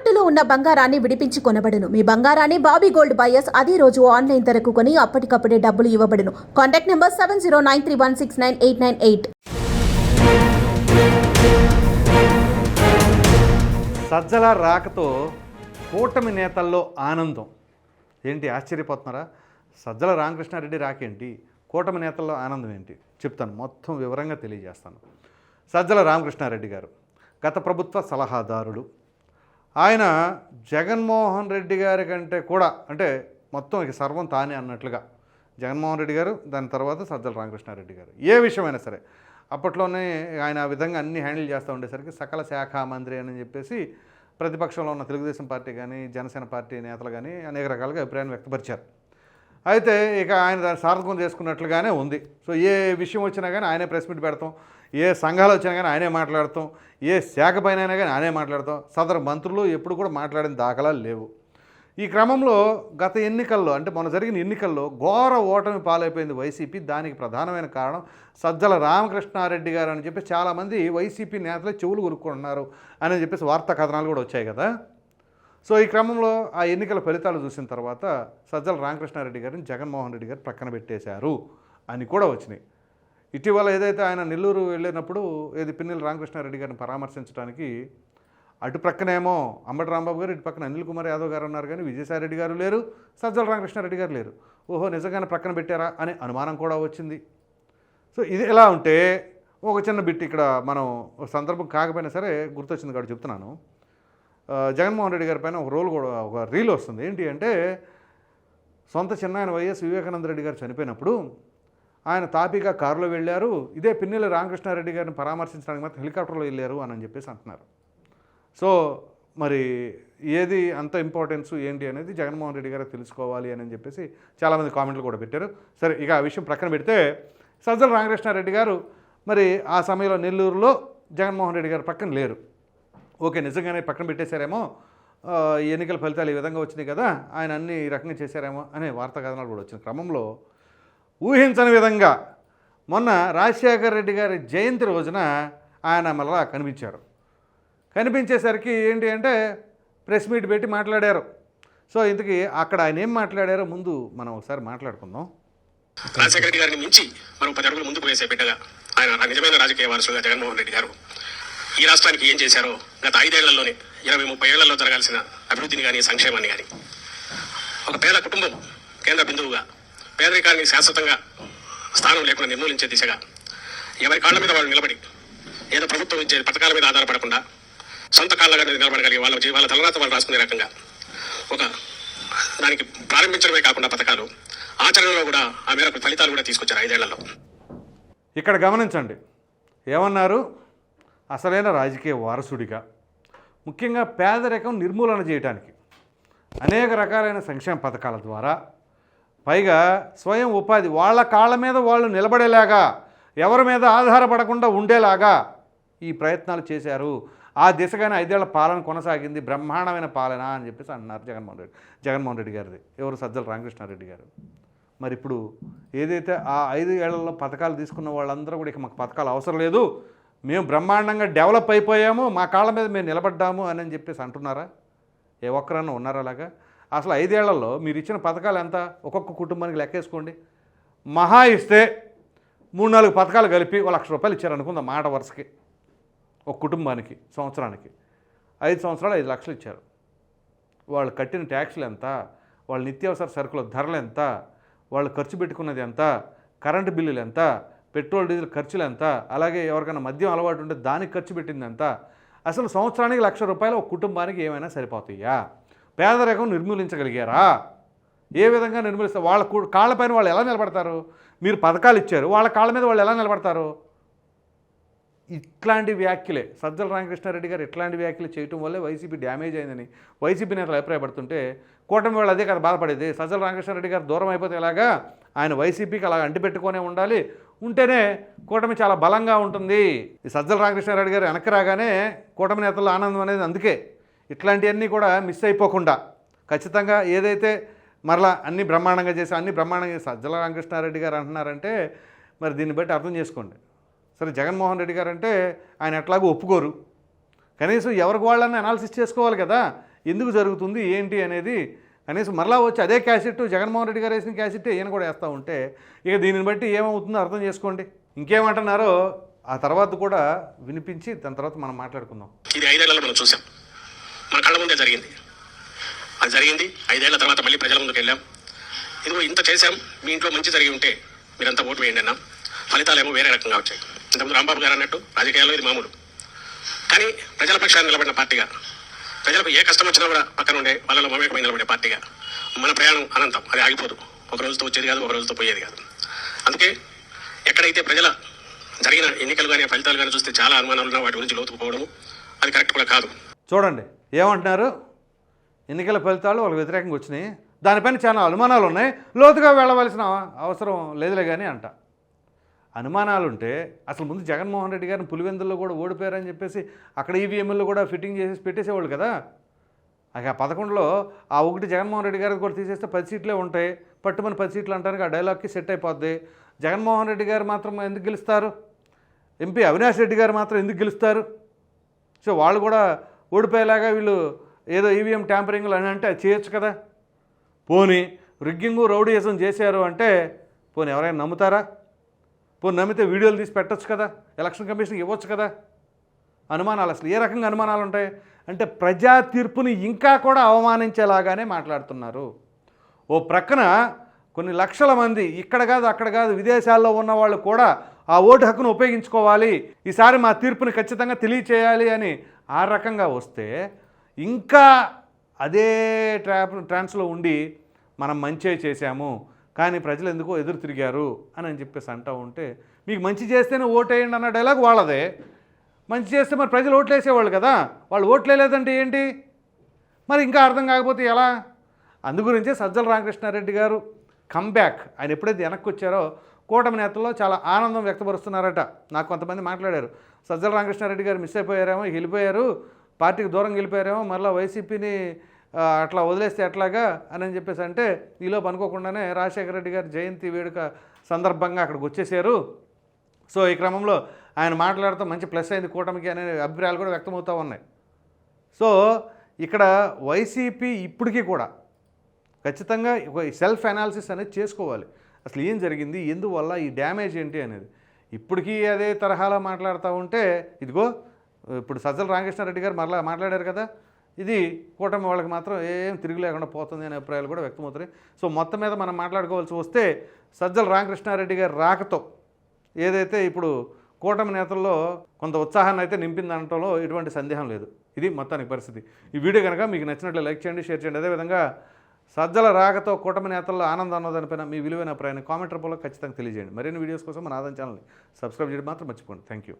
తాకట్టులో ఉన్న బంగారాన్ని విడిపించి కొనబడును. మీ బంగారాన్ని బాబీ గోల్డ్ బయర్స్ అదే రోజు ఆన్లైన్ ధరకు కొని అప్పటికప్పుడే డబ్బులు ఇవ్వబడును. Contact number seven zero nine three one six nine eight nine eight. Sajjala రాకతో కూటమి నేతల్లో ఆనందం. ఏంటి ఆశ్చర్యపోతున్నారా? సజ్జల రామకృష్ణారెడ్డి రాకేంటి? కూటమి నేతల్లో ఆనందం ఏంటి? చెప్తాను మొత్తం వివరంగా తెలియజేస్తాను. సజ్జల రామకృష్ణారెడ్డి గారు గత ప్రభుత్వ సలహాదారుడు ఆయన జగన్మోహన్ రెడ్డి గారి కంటే కూడా అంటే మొత్తం ఇక సర్వం తానే అన్నట్లుగా. జగన్మోహన్ రెడ్డి గారు దాని తర్వాత సజ్జల రామకృష్ణారెడ్డి గారు. ఏ విషయమైనా సరే అప్పట్లోనే ఆయన ఆ విధంగా అన్ని హ్యాండిల్ చేస్తూ ఉండేసరికి సకల శాఖ మంత్రి అని చెప్పేసి ప్రతిపక్షంలో ఉన్న తెలుగుదేశం పార్టీ కానీ జనసేన పార్టీ నేతలు కానీ అనేక రకాలుగా అభిప్రాయాన్ని వ్యక్తపరిచారు. అయితే ఇక ఆయన దాన్ని సార్థకం చేసుకున్నట్లుగానే ఉంది. సో ఏ విషయం వచ్చినా కానీ ఆయనే ప్రెస్ మీట్ పెడతాం. ఏ సంఘాలు వచ్చినా కానీ ఆయనే మాట్లాడతాం ఏ శాఖ పైన అయినా కానీ ఆయనే మాట్లాడతాం. సదరు మంత్రులు ఎప్పుడు కూడా మాట్లాడిన దాఖలాలు లేవు. ఈ క్రమంలో గత ఎన్నికల్లో అంటే మొన్న జరిగిన ఎన్నికల్లో ఘోర ఓటమి పాలైపోయింది వైసీపీ. దానికి ప్రధానమైన కారణం సజ్జల రామకృష్ణారెడ్డి గారు అని చెప్పి చాలామంది వైసీపీ నేతలు చెవులు కొనుక్కుంటున్నారు అని చెప్పేసి వార్తా కథనాలు కూడా వచ్చాయి కదా. సో ఈ క్రమంలో ఆ ఎన్నికల ఫలితాలు చూసిన తర్వాత సజ్జల రామకృష్ణారెడ్డి గారిని జగన్మోహన్ రెడ్డి గారు పక్కన పెట్టేశారు అని కూడా వచ్చినాయి. ఇటీవల ఏదైతే ఆయన నెల్లూరు వెళ్ళినప్పుడు ఏది పిన్నెల రామకృష్ణారెడ్డి గారిని పరామర్శించడానికి అటు ప్రక్కనేమో అంబటి రాంబాబు గారు ఇటు పక్కన అనిల్ కుమార్ యాదవ్ గారు ఉన్నారు కానీ విజయసాయిరెడ్డి గారు లేరు సజ్జల రామకృష్ణారెడ్డి గారు లేరు. ఓహో నిజంగానే ప్రక్కన పెట్టారా అనే అనుమానం కూడా వచ్చింది. సో ఇది ఎలా ఉంటే ఒక చిన్న బిట్ ఇక్కడ మనం సందర్భం కాకపోయినా సరే గుర్తొచ్చింది కాబట్టి చెప్తున్నాను. జగన్మోహన్ రెడ్డి గారి పైన ఒక రోల్ కూడా ఒక రీల్ వస్తుంది. ఏంటి అంటే సొంత చిన్నాయన వైఎస్ వివేకానంద రెడ్డి గారు చనిపోయినప్పుడు ఆయన తాపీగా కారులో వెళ్ళారు. ఇదే పిన్నెల రామకృష్ణారెడ్డి గారిని పరామర్శించడానికి మాత్రం హెలికాప్టర్లో వెళ్ళారు అని చెప్పేసి అంటున్నారు. సో మరి ఏది అంత ఇంపార్టెన్స్ ఏంటి అనేది జగన్మోహన్ రెడ్డి గారు తెలుసుకోవాలి అని చెప్పేసి చాలామంది కామెంట్లు కూడా పెట్టారు. సరే ఇక ఆ విషయం ప్రక్కన పెడితే సజ్జల రామకృష్ణారెడ్డి గారు మరి ఆ సమయంలో నెల్లూరులో జగన్మోహన్ రెడ్డి గారు పక్కన లేరు. ఓకే నిజంగానే పక్కన పెట్టేశారేమో. ఎన్నికల ఫలితాలు ఈ విధంగా వచ్చినాయి కదా ఆయన అన్ని రకంగా చేశారేమో అనే వార్తా కథనాలు కూడా వచ్చిన క్రమంలో ఊహించని విధంగా మొన్న రాజశేఖర్ రెడ్డి గారి జయంతి రోజున ఆయన మళ్ళా కనిపించారు. కనిపించేసరికి ఏంటి అంటే ప్రెస్ మీట్ పెట్టి మాట్లాడారు. సో ఇంతకీ అక్కడ ఆయన ఏం మాట్లాడారో ముందు మనం ఒకసారి మాట్లాడుకుందాం. రాజశేఖర రెడ్డి గారిని మించి మనం పది అడుగులు ముందుకు వేసే బిడ్డగా ఆయన నిజమైన రాజకీయ వారసుగా జగన్మోహన్ రెడ్డి గారు. ఈ రాష్ట్రానికి ఏం చేశారో గత ఐదేళ్ళలోనే ఇరవై ముప్పై ఏళ్ళలో జరగాల్సిన అభివృద్ధిని కానీ సంక్షేమాన్ని కానీ ఒక పేద కుటుంబం కేంద్ర బిందువుగా పేదరికాన్ని శాశ్వతంగా స్థానం లేకుండా నిర్మూలించే దిశగా ఎవరి కాళ్ళ మీద వాళ్ళు నిలబడి ఏదో ప్రభుత్వం ఇచ్చే పథకాల మీద ఆధారపడకుండా సొంత కాళ్ళ మీద నిలబడగలిగి వాళ్ళ జీ- వాళ్ళ తలరాత వాళ్ళు రాసుకునే రకంగా ఒక దానికి ప్రారంభించడమే కాకుండా పథకాలు ఆచరణలో కూడా ఆ మేరకు ఫలితాలు కూడా తీసుకొచ్చారు ఐదేళ్ళలో. ఇక్కడ గమనించండి. ఏమన్నారు? అసలైన రాజకీయ వారసుడిగా ముఖ్యంగా పేదరికం నిర్మూలన చేయడానికి అనేక రకాలైన సంక్షేమ పథకాల ద్వారా పైగా స్వయం ఉపాధి వాళ్ళ కాళ్ళ మీద వాళ్ళు నిలబడేలాగా ఎవరి మీద ఆధారపడకుండా ఉండేలాగా ఈ ప్రయత్నాలు చేశారు. ఆ దిశగానే ఐదేళ్ళ పాలన కొనసాగింది బ్రహ్మాండమైన పాలన అని చెప్పేసి అన్నారు జగన్మోహన్ రెడ్డి జగన్మోహన్ రెడ్డి గారిది. ఎవరు? సజ్జల రామకృష్ణారెడ్డి గారు. మరి ఇప్పుడు ఏదైతే ఆ ఐదు ఏళ్ళలో పథకాలు తీసుకున్న వాళ్ళందరూ కూడా ఇక మాకు పథకాలు అవసరం లేదు. మేము బ్రహ్మాండంగా డెవలప్ అయిపోయాము మా కాళ్ళ మీద మేము నిలబడ్డాము అని అని చెప్పేసి అంటున్నారా? ఏ ఒక్కరన్నా ఉన్నారా అలాగా? అసలు ఐదేళ్ళలో మీరు ఇచ్చిన పథకాలు ఎంత? ఒక్కొక్క కుటుంబానికి లెక్కేసుకోండి. మహా ఇస్తే మూడు నాలుగు పథకాలు కలిపి ఒక లక్ష రూపాయలు ఇచ్చారు అనుకుందాం మాట వరుసకి. ఒక కుటుంబానికి సంవత్సరానికి. ఐదు సంవత్సరాలు ఐదు లక్షలు ఇచ్చారు. వాళ్ళు కట్టిన ట్యాక్స్లు ఎంత? వాళ్ళ నిత్యావసర సరుకుల ధరలు ఎంత? వాళ్ళు ఖర్చు పెట్టుకున్నది ఎంత? కరెంటు బిల్లులు ఎంత? పెట్రోల్ డీజిల్ ఖర్చులు ఎంత? అలాగే ఎవరికైనా మద్యం అలవాటు ఉంటే దానికి ఖర్చు పెట్టింది ఎంత? అసలు సంవత్సరానికి లక్ష రూపాయలు ఒక కుటుంబానికి ఏమైనా సరిపోతాయా? పేదరికం నిర్మూలించగలిగారా? ఏ విధంగా నిర్మూలిస్తారు? వాళ్ళ కు- కాళ్ళపైన వాళ్ళు ఎలా నిలబడతారు? మీరు పథకాలు ఇచ్చారు వాళ్ళ కాళ్ళ మీద వాళ్ళు ఎలా నిలబడతారు? ఇట్లాంటి వ్యాఖ్యలే. సజ్జల రామకృష్ణారెడ్డి గారు ఇట్లాంటి వ్యాఖ్యలు చేయటం వల్లే వైసీపీ డ్యామేజ్ అయిందని వైసీపీ నేతలు అభిప్రాయపడుతుంటే కూటమి వాళ్ళు అదే కదా బాధపడేది. సజ్జల రామకృష్ణారెడ్డి గారు దూరం అయిపోతే ఎలాగా? ఆయన వైసీపీకి అలా అంటిపెట్టుకునే ఉండాలి. ఉంటేనే కూటమి చాలా బలంగా ఉంటుంది. ఈ సజ్జల రామకృష్ణారెడ్డి గారు వెనక్కి రాగానే కూటమి నేతల ఆనందం అనేది అందుకే. ఇట్లాంటివన్నీ కూడా మిస్ అయిపోకుండా ఖచ్చితంగా ఏదైతే మరలా అన్ని బ్రహ్మాండంగా చేసి అన్ని బ్రహ్మాండంగా చేసి సజ్జల రామకృష్ణారెడ్డి గారు అంటున్నారంటే మరి దీన్ని బట్టి అర్థం చేసుకోండి. సరే జగన్మోహన్ రెడ్డి గారు అంటే ఆయన ఎట్లాగో ఒప్పుకోరు. కనీసం ఎవరికి వాళ్ళని అనాలిసిస్ చేసుకోవాలి కదా? ఎందుకు జరుగుతుంది? ఏంటి అనేది కనీసం మరలా వచ్చి అదే క్యాసెట్ జగన్మోహన్ రెడ్డి గారు వేసిన క్యాసెట్ ఈయన కూడా వేస్తూ ఉంటే ఇక దీనిని బట్టి ఏమవుతుందో అర్థం చేసుకోండి. ఇంకేమంటున్నారో ఆ తర్వాత కూడా వినిపించి దాని తర్వాత మనం మాట్లాడుకుందాం. ఇది ఐదేళ్ళలో మనం చూసాం. మన కళ్ళ ముందే జరిగింది. అది జరిగింది. ఐదేళ్ళ తర్వాత మళ్ళీ ప్రజల ముందుకు వెళ్ళాం. ఇదిగో ఇంత చేశాం. మీ ఇంట్లో మంచి జరిగి ఉంటే మీరంతా ఓటు వేయండి అన్నాం. ఫలితాలు ఏమో వేరే రకంగా వచ్చాయి. ఇంతకుముందు రాంబాబు గారు అన్నట్టు రాజకీయాల్లో ఇది మామూలు. కానీ ప్రజల పక్షాన్ని నిలబడిన పార్టీగా ప్రజలకు ఏ కష్టం వచ్చినా కూడా పక్కన ఉండే వాళ్ళలో మమేకమై నిలబడే పార్టీగా మన ప్రయాణం అనంతం. అది ఆగిపోదు. ఒక రోజుతో వచ్చేది కాదు ఒక రోజుతో పోయేది కాదు. అందుకే ఎక్కడైతే ప్రజల జరిగిన ఎన్నికలు కానీ ఫలితాలు కానీ చూస్తే చాలా అనుమానాలు ఉన్నా వాటి గురించి లోతుకుపోవడము అది కరెక్ట్ కూడా కాదు. చూడండి. ఏమంటున్నారు? ఎన్నికల ఫలితాలు వాళ్ళకి వ్యతిరేకంగా వచ్చినాయి. దానిపైన చాలా అనుమానాలు ఉన్నాయి. లోతుగా వెళ్ళవలసిన అవసరం లేదులే కానీ అంట. అనుమానాలుంటే అసలు ముందు జగన్మోహన్ రెడ్డి గారిని పులివెందుల్లో కూడా ఓడిపోయారని చెప్పేసి అక్కడ ఈవీఎంఎల్లో కూడా ఫిట్టింగ్ చేసి పెట్టేసేవాళ్ళు కదా. ఆ పదకొండులో ఆ ఒకటి జగన్మోహన్ రెడ్డి గారికి కూడా తీసేస్తే పది సీట్లే ఉంటాయి. పట్టుమని పది సీట్లు అంటానికి ఆ డైలాగ్కి సెట్ అయిపోద్ది. జగన్మోహన్ రెడ్డి గారు మాత్రం ఎందుకు గెలుస్తారు? ఎంపీ అవినాష్ రెడ్డి గారు మాత్రం ఎందుకు గెలుస్తారు? సో వాళ్ళు కూడా ఓడిపోయేలాగా వీళ్ళు ఏదో ఈవీఎం ట్యాంపరింగ్లు అని అంటే చేయొచ్చు కదా. పోనీ రిగ్గింగు రౌడీయిజం చేశారు అంటే పోనీ ఎవరైనా నమ్ముతారా? పోనీ నమ్మితే వీడియోలు తీసి పెట్టచ్చు కదా. ఎలక్షన్ కమిషన్కి ఇవ్వచ్చు కదా. అనుమానాలు అసలు ఏ రకంగా అనుమానాలు ఉంటాయి? అంటే ప్రజా తీర్పుని ఇంకా కూడా అవమానించేలాగానే మాట్లాడుతున్నారు. ఓ ప్రక్కన కొన్ని లక్షల మంది ఇక్కడ కాదు అక్కడ కాదు విదేశాల్లో ఉన్న వాళ్ళు కూడా ఆ ఓటు హక్కును ఉపయోగించుకోవాలి. ఈసారి మా తీర్పుని ఖచ్చితంగా తెలియచేయాలి అని ఆ రకంగా వస్తే ఇంకా అదే ట్రాప్ ట్రాన్స్లో ఉండి మనం మంచే చేశాము కానీ ప్రజలు ఎందుకో ఎదురు తిరిగారు అని అని చెప్పేసి అంటూ ఉంటే మీకు మంచి చేస్తేనే ఓటేయండి అన్న డైలాగ్ వాళ్ళదే. మంచి చేస్తే మరి ప్రజలు ఓట్లు వేసేవాళ్ళు కదా వాళ్ళు ఓట్లేదంటే ఏంటి? మరి ఇంకా అర్థం కాకపోతే ఎలా? అందుగురించే సజ్జల రామకృష్ణారెడ్డి గారు కమ్బ్యాక్ ఆయన ఎప్పుడైతే వెనక్కి వచ్చారో కూటమి నేతల్లో చాలా ఆనందం వ్యక్తపరుస్తున్నారట. నాకు కొంతమంది మాట్లాడారు. సజ్జల రామకృష్ణారెడ్డి గారు మిస్ అయిపోయారేమో వెళ్ళిపోయారు. పార్టీకి దూరం వెళ్ళిపోయారేమో మళ్ళీ వైసీపీని అట్లా వదిలేస్తే ఎట్లాగా అని అని చెప్పేసి అంటే ఈలోపు అనుకోకుండానే రాజశేఖర రెడ్డి గారి జయంతి వేడుక సందర్భంగా అక్కడికి వచ్చేసారు. సో ఈ క్రమంలో ఆయన మాట్లాడుతూ మంచి ప్లస్ అయింది కూటమికి అనే అభిప్రాయాలు కూడా వ్యక్తమవుతూ ఉన్నాయి. సో ఇక్కడ వైసీపీ ఇప్పటికీ కూడా ఖచ్చితంగా సెల్ఫ్ అనాలిసిస్ అనేది చేసుకోవాలి. అసలు ఏం జరిగింది? ఎందువల్ల ఈ డ్యామేజ్ ఏంటి అనేది. ఇప్పటికీ అదే తరహాలో మాట్లాడుతూ ఉంటే ఇదిగో ఇప్పుడు సజ్జల రామకృష్ణారెడ్డి గారు మరలా మాట్లాడారు కదా ఇది కూటమి వాళ్ళకి మాత్రం ఏం తిరిగి లేకుండా పోతుంది అనే అభిప్రాయాలు కూడా వ్యక్తమవుతున్నాయి. సో మొత్తం మీద మనం మాట్లాడుకోవాల్సి వస్తే సజ్జల రామకృష్ణారెడ్డి గారి రాకతో ఏదైతే ఇప్పుడు కూటమి నేతల్లో కొంత ఉత్సాహాన్ని అయితే నింపింది అనటంలో ఎటువంటి సందేహం లేదు. ఇది మొత్తానికి పరిస్థితి. ఈ వీడియో కనుక మీకు నచ్చినట్లు లైక్ చేయండి షేర్ చేయండి. అదేవిధంగా సజ్జల రాకతో కూటమి నేతల్లో ఆనందం అన్నదానిపైన మీ విలువైన అభిప్రాయాన్ని కామెంట్ రూపంలో ఖచ్చితంగా తెలియజేయండి. మరిన్ని వీడియోస్ కోసం మన ఆదాయం ఛానల్ని సబ్స్క్రైబ్ చేయడం మాత్రం మర్చిపోండి థ్యాంక్ యూ.